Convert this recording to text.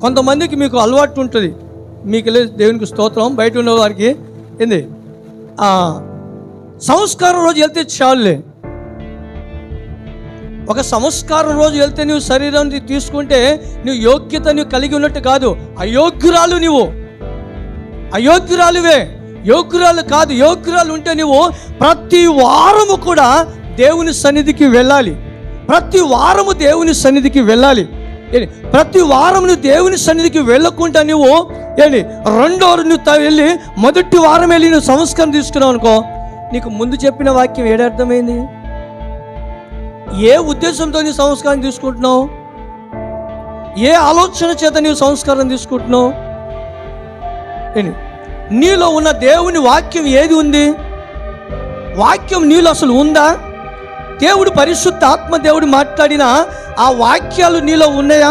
కొంతమందికి మీకు అలవాటు ఉంటుంది. మీకు దేవునికి స్తోత్రం బయట ఉన్న వారికి ఏంది? సంస్కారం రోజు వెళ్తే చాలులే. ఒక సంస్కారం రోజు వెళ్తే నువ్వు శరీరాన్ని తీసుకుంటే నువ్వు యోగ్యత నువ్వు కలిగి ఉన్నట్టు కాదు. అయోగ్యురాలు నువ్వు అయోగ్యురాలువే. యోగ్యురాలు కాదు యోగ్యురాలు ఉంటే నువ్వు ప్రతి వారము కూడా దేవుని సన్నిధికి వెళ్ళాలి. ప్రతి వారము దేవుని సన్నిధికి వెళ్ళాలి. ఏంటి? ప్రతి వారం నువ్వు దేవుని సన్నిధికి వెళ్ళకుండా నువ్వు ఏంటి రెండో నువ్వు వెళ్ళి మొదటి వారం వెళ్ళి నువ్వు సంస్కారం తీసుకున్నావు అనుకో నీకు ముందు చెప్పిన వాక్యం ఏడర్థమైంది ఏ ఉద్దేశంతో నీ సంస్కారం తీసుకుంటున్నావు? ఏ ఆలోచన చేత నీవు సంస్కారం తీసుకుంటున్నావు? నీలో ఉన్న దేవుని వాక్యం ఏది ఉంది? వాక్యం నీలో అసలు ఉందా? దేవుడు పరిశుద్ధ ఆత్మ దేవుడు మాట్లాడిన ఆ వాక్యాలు నీలో ఉన్నాయా?